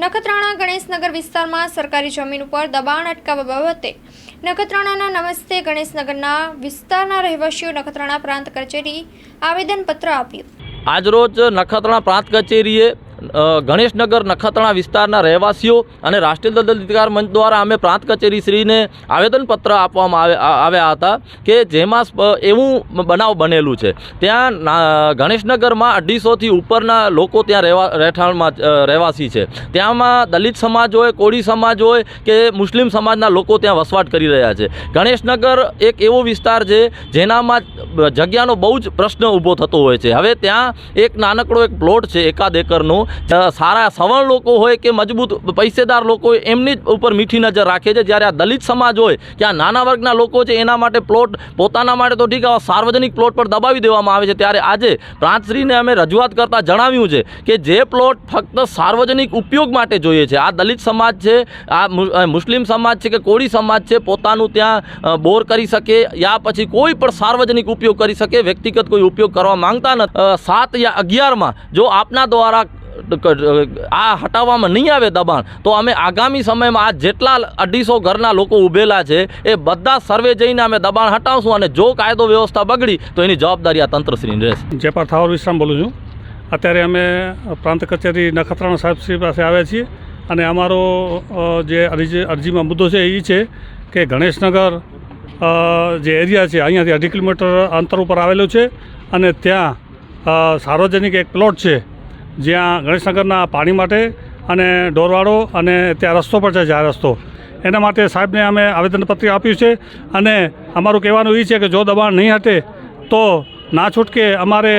નખત્રાણા ગણેશનગર વિસ્તારમાં સરકારી જમીન ઉપર દબાણ અટકાવવા બાબતે નખત્રાણાના નમસ્તે ગણેશનગરના વિસ્તારના રહેવાસીઓ નખત્રાણા પ્રાંત કચેરી આવેદનપત્ર આપ્યું. આજરોજ નખત્રાણા પ્રાંત કચેરીએ ગણેશનગર નખત્રાણા વિસ્તારના રહેવાસીઓ અને રાષ્ટ્રીય દલિત અધિકાર મંચ દ્વારા અમે પ્રાંત કચેરી શ્રીને આવેદનપત્ર આપવામાં આવે આવ્યા હતા કે જેમાં એવું બનાવ બનેલું છે. ત્યાં ગણેશનગરમાં અઢીસોથી ઉપરના લોકો ત્યાં રહેવા, રહેઠાણમાં રહેવાસી છે. ત્યાંમાં દલિત સમાજ હોય, કોળી સમાજ હોય કે મુસ્લિમ સમાજના લોકો ત્યાં વસવાટ કરી રહ્યા છે. ગણેશનગર એક એવો વિસ્તાર છે જેનામાં જગ્યાનો બહુ જ પ્રશ્ન ઊભો થતો હોય છે. હવે ત્યાં એક નાનકડો એક પ્લોટ છે એકાદ એકરનો સારા સવર્ણ લોકો હોય કે મજબૂત પૈસેદાર લોકો એમની જ ઉપર મીઠી નજર રાખે છે. જ્યારે આ દલિત સમાજ હોય, કે આ નાના વર્ગના લોકો છે, એના માટે પ્લોટ, પોતાના માટે તો ઠીક આવા સાર્વજનિક પ્લોટ પર દબાવી દેવામાં આવે છે. ત્યારે આજે પ્રાંતશ્રીને અમે રજૂઆત કરતાં જણાવ્યું છે કે જે પ્લોટ ફક્ત સાર્વજનિક ઉપયોગ માટે જોઈએ છે. આ દલિત સમાજ છે, આ મુસ્લિમ સમાજ છે કે કોળી સમાજ છે, પોતાનું ત્યાં બોર કરી શકે યા પછી કોઈ પણ સાર્વજનિક ઉપયોગ કરી શકે, વ્યક્તિગત કોઈ ઉપયોગ કરવા માંગતા નથી. સાત યા અગિયારમાં જો આપના દ્વારા આ હટાવવામાં નહીં આવે દબાણ, તો અમે આગામી સમયમાં આ જેટલા અઢીસો ઘરના લોકો ઊભેલા છે, એ બધા સર્વે જઈને અમે દબાણ હટાવશું અને જો કાયદો વ્યવસ્થા બગડી, તો એની જવાબદારી આ તંત્રશ્રીની રહેશે. જયપાલ થાવર વિશ્રામ બોલું છું, અત્યારે અમે પ્રાંત કચેરી નખત્રાણા સાહેબશ્રી પાસે આવ્યા છીએ અને અમારો જે અરજી અરજીમાં મુદ્દો છે એ છે કે ગણેશનગર જે એરિયા છે, અહીંયાથી અઢી કિલોમીટર અંતર ઉપર આવેલું છે અને ત્યાં સાર્વજનિક એક પ્લોટ છે જ્યાં ગણેશનગરના પાણી માટે અને ઢોરવાડો અને ત્યાં રસ્તો પણ છે જાહેર રસ્તો. એના માટે સાહેબને અમે આવેદનપત્ર આપ્યું છે અને અમારું કહેવાનું એ છે કે જો દબાણ નહીં હટે તો ના છૂટકે અમારે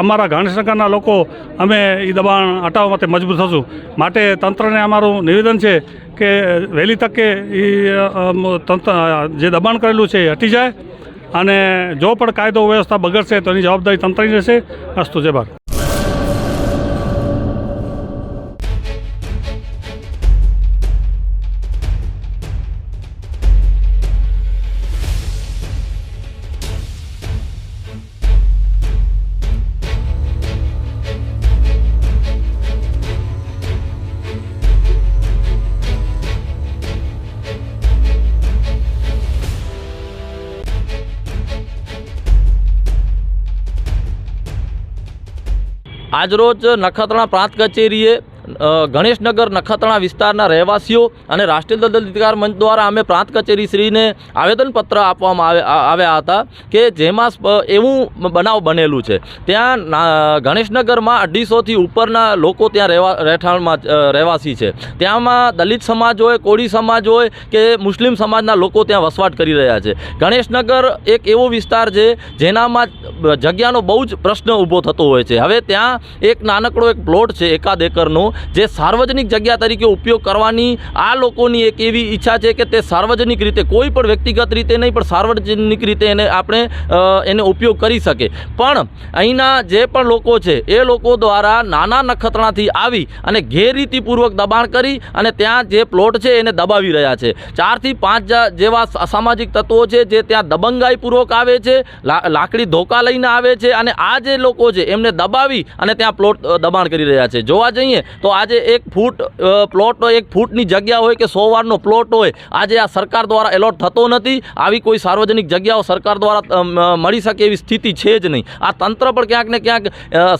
અમારા ગણેશનગરના લોકો અમે એ દબાણ હટાવવા માટે મજબૂત થશું. માટે તંત્રને અમારું નિવેદન છે કે વહેલી તકે એ તંત્ર, જે દબાણ કરેલું છે એ હટી જાય અને જો પણ કાયદો વ્યવસ્થા બગડશે તો એની જવાબદારી તંત્રની રહેશે. અસ્તુ, જય આજરોજ નખત્રાણા પ્રાંત કચેરીએ ગણેશનગર નખત્રાણા વિસ્તારના રહેવાસીઓ અને રાષ્ટ્રીય દલિત અધિકાર મંચ દ્વારા અમે પ્રાંત કચેરી શ્રીને આવેદનપત્ર આપવામાં આવે આવ્યા હતા કે જેમાં એવું બનાવ બનેલું છે. ત્યાં ગણેશનગરમાં અઢીસોથી ઉપરના લોકો ત્યાં રહેવા, રહેઠાણમાં રહેવાસી છે. ત્યાંમાં દલિત સમાજ હોય, કોળી સમાજ હોય કે મુસ્લિમ સમાજના લોકો ત્યાં વસવાટ કરી રહ્યા છે. ગણેશનગર એક એવો વિસ્તાર છે જેનામાં જગ્યાનો બહુ જ પ્રશ્ન ઊભો થતો હોય છે. હવે ત્યાં એક નાનકડો એક પ્લોટ છે, એકાદ એકરનો જે સાર્વજનિક જગ્યા તરીકે ઉપયોગ કરવાની આ લોકોની એક એવી ઈચ્છા છે કે તે સાર્વજનિક રીતે, કોઈ પણ વ્યક્તિગત રીતે નહીં, પણ સાર્વજનિક રીતે એને આપણે એને ઉપયોગ કરી શકે. પણ અહીંના જે પણ લોકો છે, એ લોકો દ્વારા નાના નખત્રાણાથી આવી અને ગેરરીતિપૂર્વક દબાણ કરી અને ત્યાં જે પ્લોટ છે એને દબાવી રહ્યા છે. ચારથી પાંચ જેવા અસામાજિક તત્વો છે જે ત્યાં દબંગાઈપૂર્વક આવે છે લાકડી ધોકા લઈને આવે છે અને આ જે લોકો છે, એમને દબાવી અને ત્યાં પ્લોટ દબાણ કરી રહ્યા છે. જોવા જઈએ તો આજે એક ફૂટ પ્લોટ એક ફૂટની જગ્યા હોય કે સો વારનો પ્લોટ હોય, આજે આ સરકાર દ્વારા એલોટ થતો નથી. આવી કોઈ સાર્વજનિક જગ્યાઓ સરકાર દ્વારા મળી શકે એવી સ્થિતિ છે જ નહીં. આ તંત્ર પણ ક્યાંક ને ક્યાંક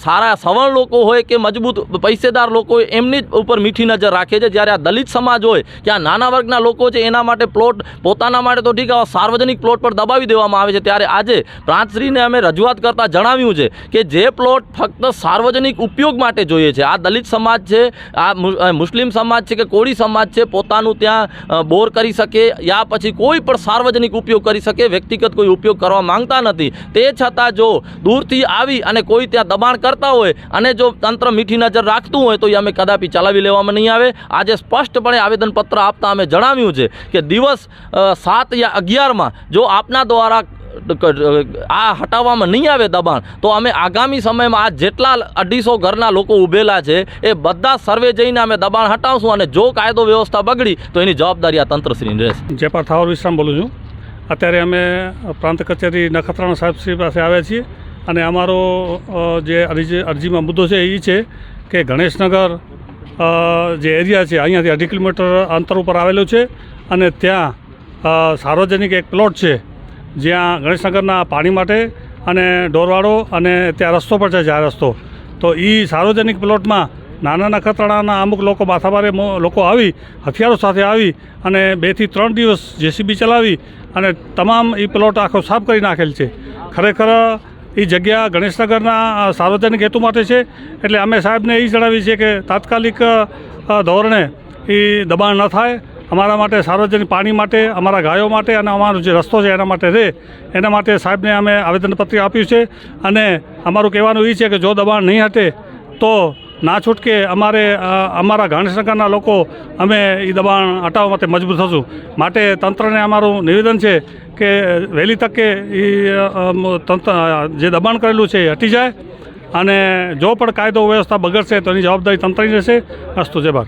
સારા સવર્ણ લોકો હોય કે મજબૂત પૈસેદાર લોકો હોય, એમની ઉપર મીઠી નજર રાખે છે. જ્યારે આ દલિત સમાજ હોય કે આ નાના વર્ગના લોકો છે, એના માટે પ્લોટ, પોતાના માટે તો ઠીક સાર્વજનિક પ્લોટ પર દબાવી દેવામાં આવે છે. ત્યારે આજે પ્રાંતશ્રીને અમે રજૂઆત કરતાં જણાવ્યું છે કે જે પ્લોટ ફક્ત સાર્વજનિક ઉપયોગ માટે જોઈએ છે. આ દલિત સમાજ છે આ મુસ્લિમ સમાજ છે કે કોળી સમાજ છે, પોતાનું ત્યાં બોર કરી શકે યા પછી કોઈ પણ સાર્વજનિક ઉપયોગ કરી શકે, વ્યક્તિગત કોઈ ઉપયોગ કરવા માંગતા નથી. તે છતાં જો દૂરથી આવી અને કોઈ ત્યાં દબાણ કરતા હોય અને જો તંત્ર મીઠી નજર રાખતું હોય, તો એ અમે કદાપી ચલાવી લેવામાં નહીં આવે. આજે સ્પષ્ટપણે આવેદનપત્ર આપતા અમે જણાવ્યું છે કે દિવસ સાત યા અગિયારમાં જો આપના દ્વારા આ હટાવવામાં નહીં આવે દબાણ, તો અમે આગામી સમયમાં આ જેટલા અઢીસો ઘરના લોકો ઊભેલા છે, એ બધા સર્વે જઈને અમે દબાણ હટાવશું અને જો કાયદો વ્યવસ્થા બગડી, તો એની જવાબદારી આ તંત્રશ્રીની રહેશે. જયપાલ થાવર વિશ્રામ બોલું છું, અત્યારે અમે પ્રાંત કચેરી નખત્રાણા સાહેબશ્રી પાસે આવ્યા છીએ અને અમારો જે અરજી, અરજીમાં મુદ્દો છે એ છે કે ગણેશનગર જે એરિયા છે, અહીંયાથી અઢી કિલોમીટર અંતર ઉપર આવેલો છે અને ત્યાં સાર્વજનિક એક પ્લોટ છે જ્યાં ગણેશનગરના પાણી માટે અને ઢોરવાડો અને ત્યાં રસ્તો પણ છે જાહેર રસ્તો. તો એ સાર્વજનિક પ્લોટમાં નાના નખત્રાણાના અમુક લોકો માથાભારે લોકો આવી, હથિયારો સાથે આવી અને બેથી ત્રણ દિવસ જેસીબી ચલાવી અને તમામ એ પ્લોટ આખો સાફ કરી નાખેલ છે. ખરેખર એ જગ્યા ગણેશનગરના સાર્વજનિક હેતુ માટે છે. એટલે અમે સાહેબને એ જણાવી છે કે તાત્કાલિક ધોરણે એ દબાણ ન થાય અમારા માટે સાર્વજનિક પાણી માટે, અમારા ગાયો માટે અને અમારો જે રસ્તો છે એના માટે રહે એના માટે સાહેબને અમે આવેદનપત્ર આપ્યું છે અને અમારું કહેવાનું એ છે કે જો દબાણ નહીં હટે તો ના છૂટકે અમારે અમારા ગાંધીનગરના લોકો અમે એ દબાણ હટાવવા માટે મજબૂર થશું. માટે તંત્રને અમારું નિવેદન છે કે વહેલી તકે એ તંત્ર, જે દબાણ કરેલું છે એ હટી જાય અને જો પણ કાયદો વ્યવસ્થા બગડશે તો એની જવાબદારી તંત્રની રહેશે. અસ્તુ, જય ભારત.